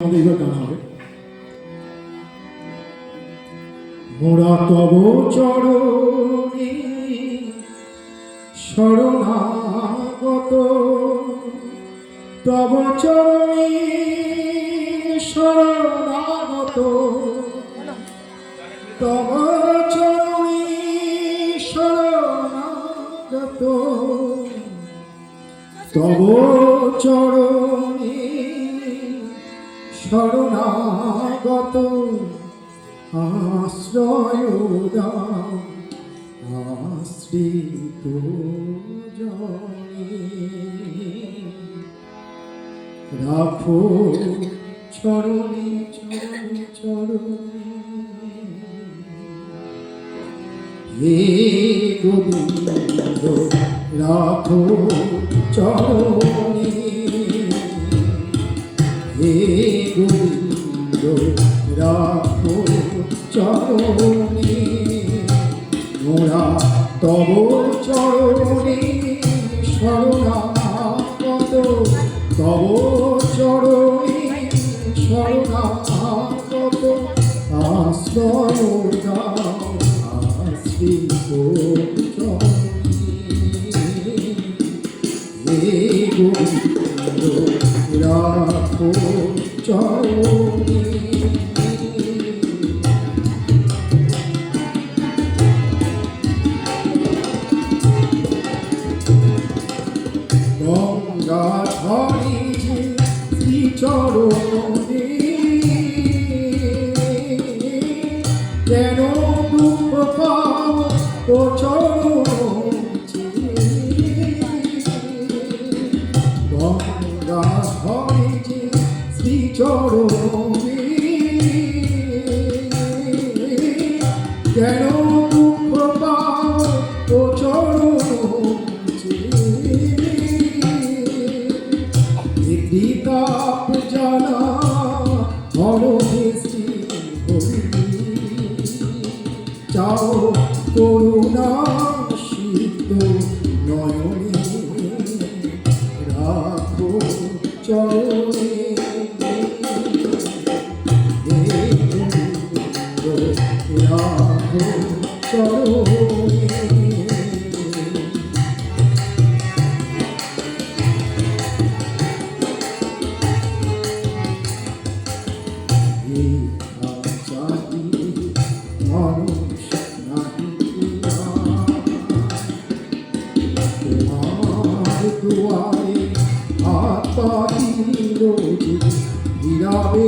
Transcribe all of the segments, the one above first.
আমাদের গান হবে। মোরা তব চরণে শরণাগত। তব চরণে শরণাগত। তব চরণে শরণাগত। তব চরণে শরণাগত আশ্রয় দাও আশ্রিত রাখো চরণে চরণে চরণে। হে গোবিন্দ রাখো চরণে। হে গোবিন্দ রাখো চরণে মোরা তব চরণে শরণাগত তব চরণে শরণাগত আশ্রয় আশ্রিত হে গোবিন্দ রাখো চরণে। গঙ্গা ধরে যে শ্রীচরণে। কেন দুঃখ পাও তো চরণ শ্রীচরণে কেন দুঃখ পাও তো চরণ বিতাপ জানা হরদেশি চাও করুণা সিদ্ধ নয়নে। রাখো চরণে। গোবিন্দ, রাখো চরণে হিরাবে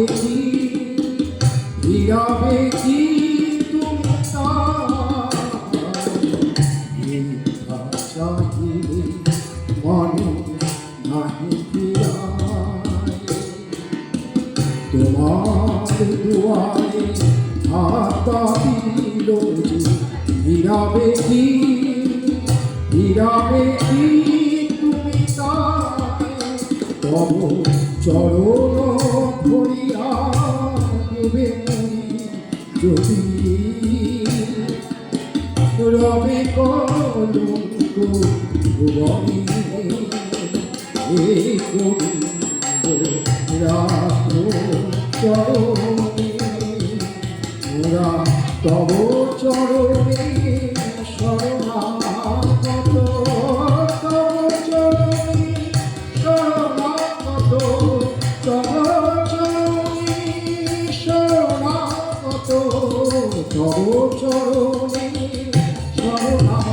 যে হীরাবে কি? হীরাবে কি তুমি তব চরণ দেবে যদি? রবে কলঙ্ক ভুবনে হে গোবিন্দ রাখো চরণে। মোরা তব চরণে শরণাগত তব চরণে শরণাগত তব চরণে শরণাগত তব চরণে শরণাগত